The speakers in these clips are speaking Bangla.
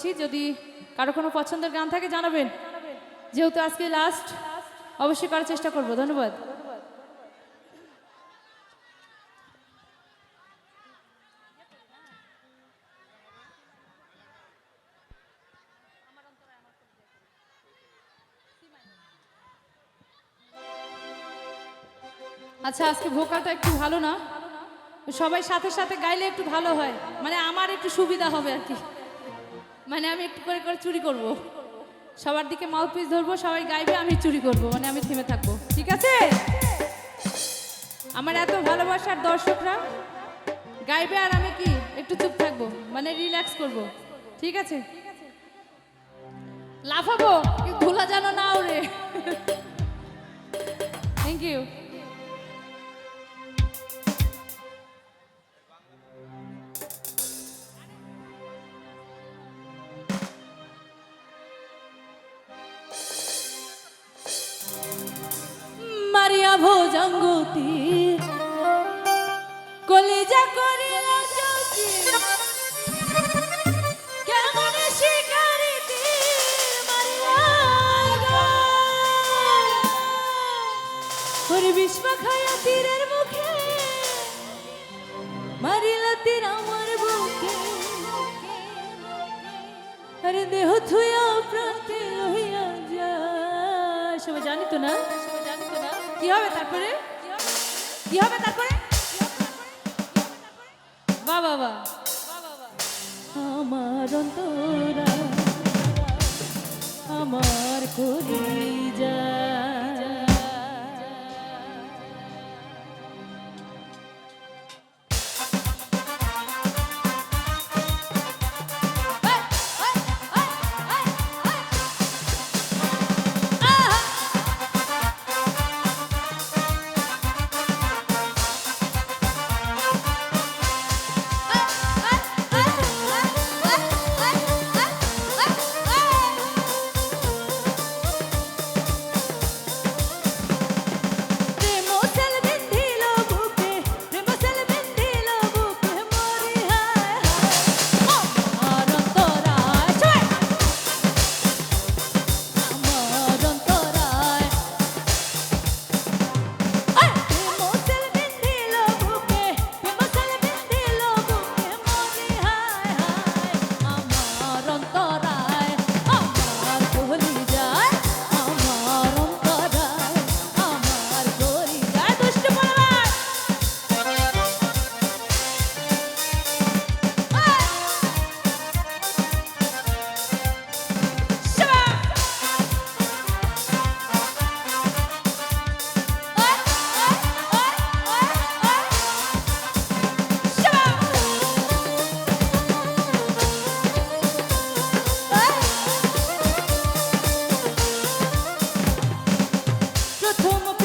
করছি যদি কারও কোনো পছন্দের গান থাকে, জানাবেন। যেহেতু আজকে লাস্ট অবশ্যই করার চেষ্টা করব। ধন্যবাদ। আচ্ছা আজকে ভোকালটা একটু ভালো না? সবাই সাথে সাথে গাইলে একটু ভালো হয়। মানে আমার একটু সুবিধা হবে আর কি। মানে আমি একটু করে করে চুরি করব। সবার দিকে মাউথ পিস ধরবো, সবাই গাইবে, আমি চুরি করব মানে আমি থেমে থাকব। ঠিক আছে? আমার এত ভালোবাসার দর্শকরা গাইবে আর আমি কি? একটু চুপ থাকব মানে রিল্যাক্স করব। ঠিক আছে? লাফাবো ধুলা যেন না ওরে। থ্যাংক ইউ মারিয়া ভোজঙ্গতি। কলিজা করিল চৌকি কেমন শিকারি খায়া তীরের মুখে, মারিল তীর আমার বুকে। আরে দেহ থুয়া প্রান্তে লইয়া যা সবাই জানি তো না? কি হবে তারপরে? কি হবে তারপরে? বা বাবা আমার অন্তরা আমার কলিজা। প্রথম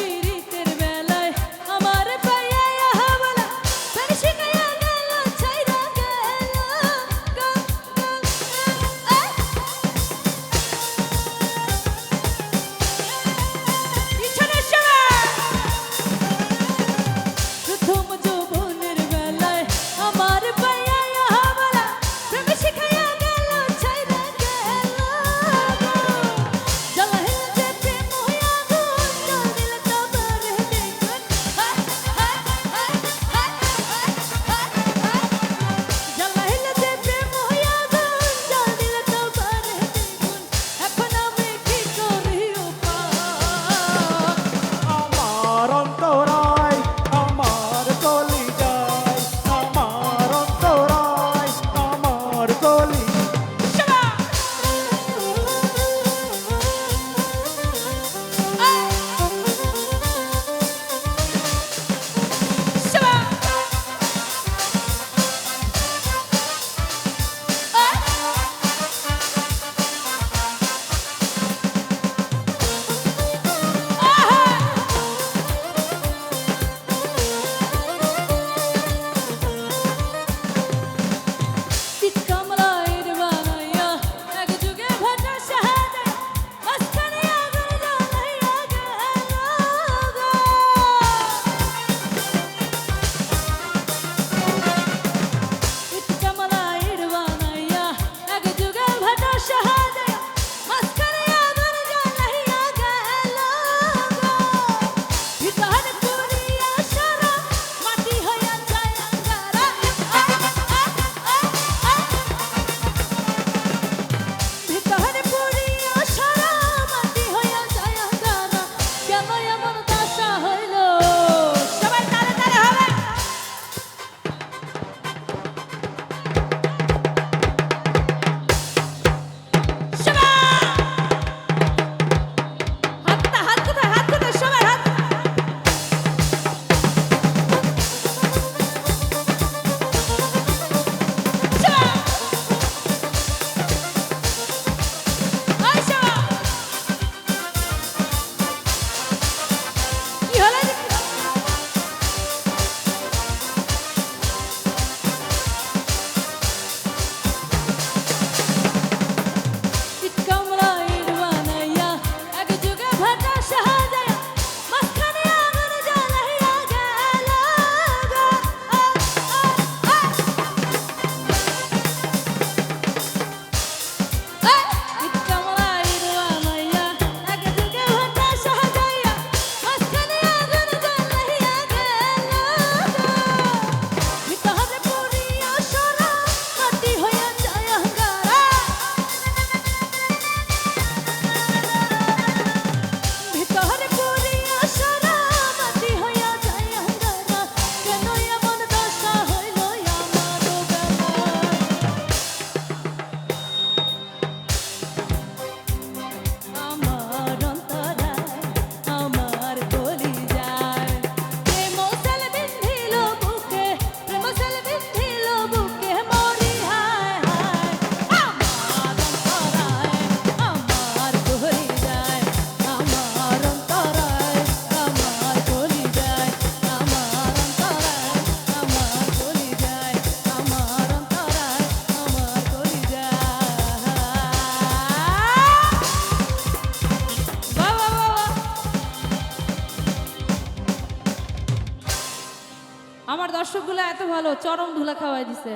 দর্শকগুলো এত ভালো চরম ধুলা খাওয়াই দিছে।